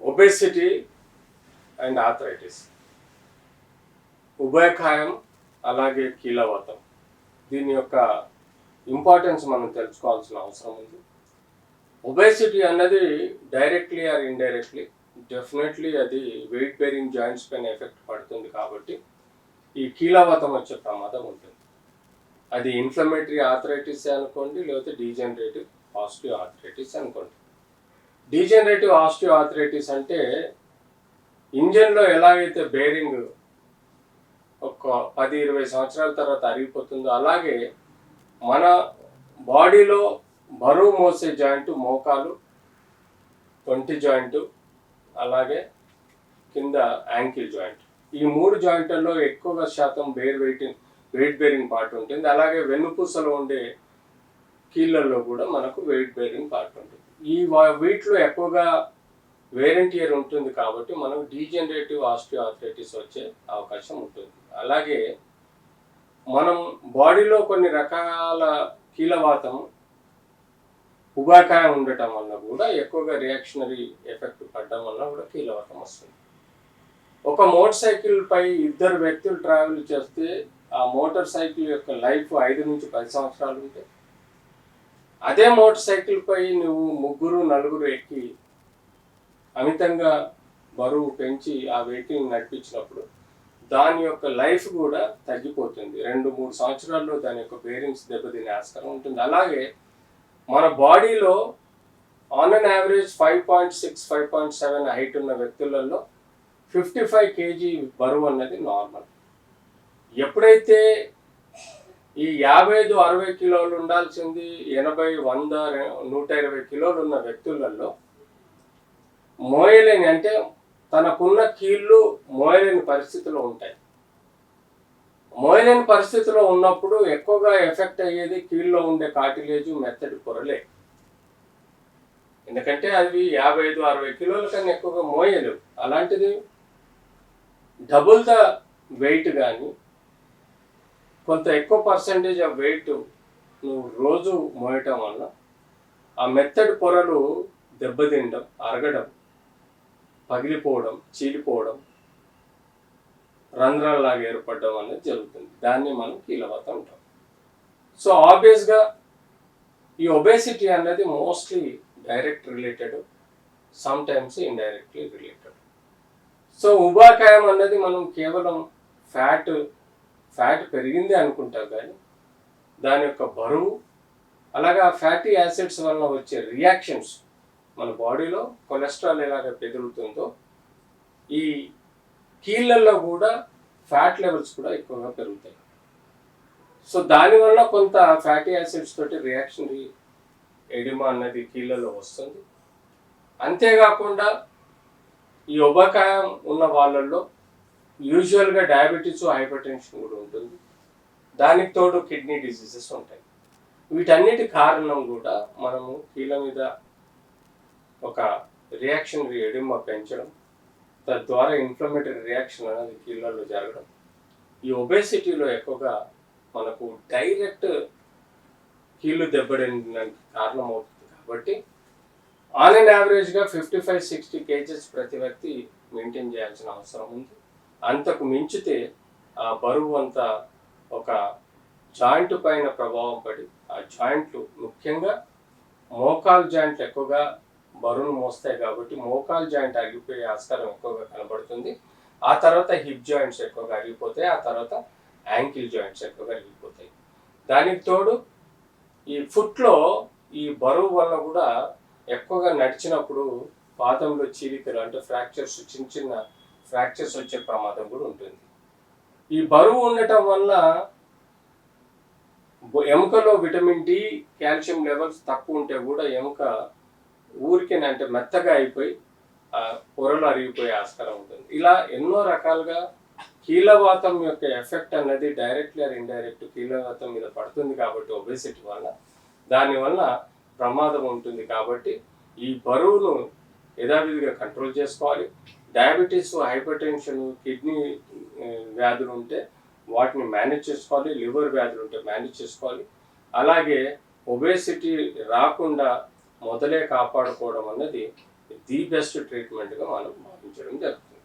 Obesity and arthritis ఉభయకాయం అలాగే కీలవాతం దీని యొక్క ఇంపార్టెన్స్ మనం తెలుసుకోవాల్సిన అవసరం ఉంది. ఒబేసిటీ అన్నది డైరెక్ట్లీ ఆర్ ఇండైరెక్ట్లీ డెఫినెట్లీ అది వెయిట్ బేరింగ్ జాయింట్స్ పైన ఎఫెక్ట్ పడుతుంది కాబట్టి ఈ కీలవాతం వచ్చే ప్రమాదం ఉంటుంది. అది ఇన్ఫ్లమేటరీ ఆథరైటిస్ అనుకోండి లేకపోతే డీజనరేటివ్ పాజిటివ్ ఆథరైటిస్ అనుకోండి. డీజనరేటివ్ ఆస్టియో ఆథరైటిస్ అంటే ఇంజన్లో ఎలాగైతే బేరింగ్ ఒక పది ఇరవై సంవత్సరాల తర్వాత అరిగిపోతుందో అలాగే మన బాడీలో బరువు మోసే జాయింట్ మోకాలు తొంటి జాయింట్ అలాగే కింద యాంకిల్ జాయింట్ ఈ మూడు జాయింట్లలో ఎక్కువగా శాతం bear weighting weight bearing part ఉంటుంది. అలాగే వెన్నుపూసలో ఉండే కీళ్ళల్లో కూడా మనకు వెయిట్ బేరింగ్ పార్ట్ ఉంటుంది. ఈ వా- వీటిలో ఎక్కువగా వేరెంటియర్ ఉంటుంది కాబట్టి మనం డీజనరేటివ్ ఆస్టియోఆర్థరైటిస్ వచ్చే అవకాశం ఉంటుంది. అలాగే మనం బాడీలో కొన్ని రకాల కీలవాతం ఉబాకాయం ఉండటం వల్ల కూడా ఎక్కువగా రియాక్షనరీ ఎఫెక్ట్ పడడం వల్ల కూడా కీలవాతం వస్తుంది. ఒక మోటార్ సైకిల్ పై ఇద్దరు వ్యక్తులు ట్రావెల్ చేస్తే ఆ మోటార్ సైకిల్ యొక్క లైఫ్ ఐదు నుంచి పది సంవత్సరాలు ఉంటాయి అదే మోటార్ సైకిల్ పై నువ్వు ముగ్గురు నలుగురు ఎక్కి అమితంగా బరువు పెంచి ఆ వెహికల్ నడిపించినప్పుడు దాని యొక్క లైఫ్ కూడా తగ్గిపోతుంది. రెండు మూడు సంవత్సరాల్లో దాని యొక్క బేరింగ్స్ దెబ్బతినే ఆస్కారం ఉంటుంది. అలాగే మన బాడీలో on an average five point six five point seven height ఉన్న వ్యక్తులలో ఫిఫ్టీ ఫైవ్ కేజీ బరువు అన్నది నార్మల్ ఎప్పుడైతే ఈ యాభై ఐదు అరవై కిలోలు ఉండాల్సింది ఎనభై వంద నూట ఇరవై కిలోలు ఉన్న వ్యక్తులలో మోయలేని అంటే తనకున్న కీళ్ళు మోయలేని పరిస్థితిలో ఉంటాయి. మోయలేని పరిస్థితిలో ఉన్నప్పుడు ఎక్కువగా ఎఫెక్ట్ అయ్యేది కీళ్ళలో ఉండే కాటిలేజు మెత్తడి పొరలే. ఎందుకంటే అవి యాభై ఐదు అరవై కిలోల కన్నా ఎక్కువగా మోయలేవు. అలాంటిది డబుల్ ద వెయిట్ కానీ కొంత ఎక్కువ పర్సంటేజ్ ఆఫ్ వెయిట్ నువ్వు రోజు మోయటం వల్ల ఆ మెత్తడి పొరలు దెబ్బతినడం అరగడం పగిలిపోవడం చీలిపోవడం రంధ్రాలలాగా ఏర్పడడం అనేది జరుగుతుంది. దాన్ని మనం కీలవత ఉంటాం సో ఆబ్వియస్గా ఈ ఒబేసిటీ అనేది mostly direct related some times indirectly related. So ఉబాకాయం అన్నది మనం కేవలం ఫ్యాట్ ఫ్యాట్ పెరిగింది అనుకుంటాం కానీ దాని యొక్క బరువు అలాగా ఫ్యాటీ యాసిడ్స్ వలన వచ్చే రియాక్షన్స్ మన బాడీలో కొలెస్ట్రాల్ ఎలాగ పెరుగుతుందో ఈ కీళ్ళల్లో కూడా ఫ్యాట్ లెవెల్స్ కూడా ఎక్కువగా పెరుగుతాయి. సో దానివల్ల కొంత ఫ్యాటీ యాసిడ్స్ తోటి రియాక్షన్ ఎడిమా అన్నది కీళ్ళలో వస్తుంది. అంతేకాకుండా ఈ ఉబకాయం ఉన్న వాళ్ళల్లో యూజువల్గా డయాబెటీస్ హైపర్ టెన్షన్ కూడా ఉంటుంది. దానికి తోడు కిడ్నీ డిసీజెస్ ఉంటాయి. వీటన్నిటి కారణం కూడా మనము కీళ్ళ మీద ఒక రియాక్షన్ ఎడిమ పెంచడం తద్వారా ఇన్ఫ్లమేటరీ రియాక్షన్ అనేది కీళ్ళలో జరగడం. ఈ ఒబేసిటీలో ఎక్కువగా మనకు డైరెక్ట్ కీళ్ళు దెబ్బతినడానికి కారణం అవుతుంది కాబట్టి ఆన్ అండ్ యావరేజ్గా ఫిఫ్టీ ఫైవ్ సిక్స్టీ కేజెస్ ప్రతి వ్యక్తి మెయింటైన్ చేయాల్సిన అవసరం ఉంది. అంతకు మించితే ఆ బరువు అంతా ఒక జాయింట్ పైన ప్రభావం పడి ఆ జాయింట్లు ముఖ్యంగా మోకాల్ జాయింట్లు ఎక్కువగా బరువును మోస్తాయి కాబట్టి మోకాల్ జాయింట్ అరిగిపోయే ఆస్కారం ఎక్కువగా కనబడుతుంది. ఆ తర్వాత హిప్ జాయింట్స్ ఎక్కువగా అరిగిపోతాయి. ఆ తర్వాత యాంకిల్ జాయింట్స్ ఎక్కువగా అరిగిపోతాయి. దానికి తోడు ఈ ఫుట్లో ఈ బరువు వల్ల కూడా ఎక్కువగా నడిచినప్పుడు పాదంలో చీలికలు అంటే ఫ్రాక్చర్స్ చిన్న చిన్న ఫ్రాక్చర్స్ వచ్చే ప్రమాదం కూడా ఉంటుంది. ఈ బరువు ఉండటం వల్ల ఎముకలో విటమిన్ డి కాల్షియం లెవెల్స్ తక్కువ ఉంటే కూడా ఎముక ఊరికే అంటే మెత్తగా అయిపోయి పొరలు అరిగిపోయే ఆస్కారం ఉంటుంది. ఇలా ఎన్నో రకాలుగా కీలవాతం యొక్క ఎఫెక్ట్ అనేది డైరెక్ట్లీ ఆర్ ఇండైరెక్ట్ కీలవాతం మీద పడుతుంది కాబట్టి ఒబేసిటీ వల్ల. దానివల్ల ప్రమాదం ఉంటుంది కాబట్టి ఈ బరువును యథావిధిగా కంట్రోల్ చేసుకోవాలి. డయాబెటీస్ హైపర్ టెన్షన్ కిడ్నీ వ్యాధులు ఉంటే వాటిని మేనేజ్ చేసుకోవాలి. లివర్ వ్యాధులు ఉంటే మేనేజ్ చేసుకోవాలి. అలాగే ఒబేసిటీ రాకుండా మొదలే కాపాడుకోవడం అన్నది ది బెస్ట్ ట్రీట్మెంట్గా మనం భావించడం జరుగుతుంది.